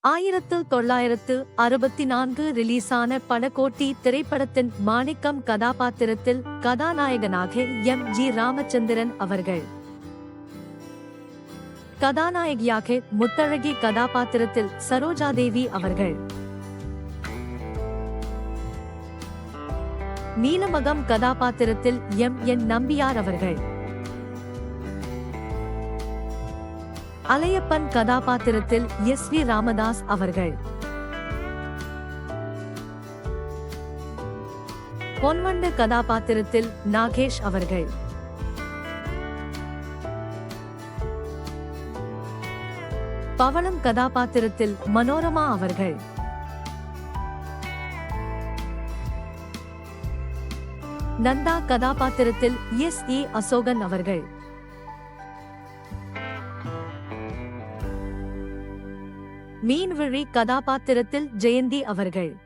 ஆயிரத்து தொள்ளாயிரத்து அறுபத்தி நான்கு ரிலீஸான படகோட்டி திரைப்படத்தின் மாணிக்கம் கதாபாத்திரத்தில் கதாநாயகனாக எம். ஜி. ராமச்சந்திரன் அவர்கள். கதாநாயகியாக முத்தழகி கதாபாத்திரத்தில் சரோஜாதேவி அவர்கள். நீலமகம் கதாபாத்திரத்தில் எம். என். நம்பியார் அவர்கள். அலையப்பன் கதாபாத்திரத்தில் எஸ் வி ராமதாஸ் அவர்கள். பொன்வண்டு கதாபாத்திரத்தில் நாகேஷ் அவர்கள். பவளம் கதாபாத்திரத்தில் மனோரமா அவர்கள். நந்தா கதாபாத்திரத்தில் எஸ் ஏ அசோகன் அவர்கள். மீன்விழி கதாபாத்திரத்தில் ஜெயந்தி அவர்கள்.